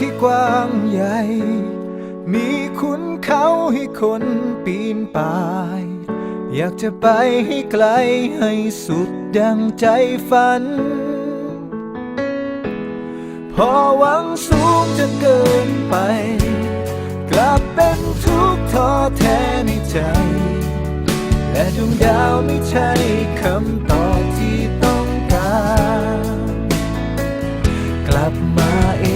ที่กว้างใหญ่ มีคุณเขาให้คนปีนป่าย อยากจะไปให้ไกลให้สุดดังใจฝัน พอหวังสูงจนเกินไป กลับเป็นทุกข์ท้อแท้ในใจและดวงดาวไม่ใช่คำตอบที่ต้องการ กลับมาเอง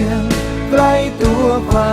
ง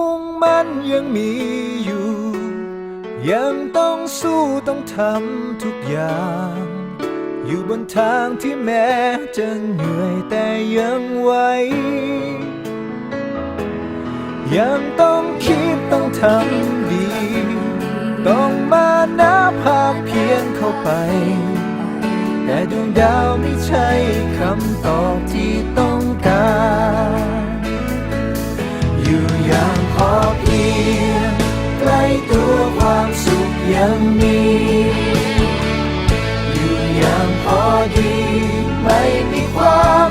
มุ่งมั่นยังมีอยู่ ยังต้องสู้ต้องทำทุกอย่าง อยู่บนทางที่แม้จะเหนื่อยแต่ยังไหวยังต้องคิดต้องทำดี ต้องมานับภาคเพียงเข้าไป แต่ดวงดาวไม่ใช่คำตอบที่ต้องการ อย่างพอเพียงใกล้ตัวความสุขยังมีอยู่อย่างพอดี ไม่มีความ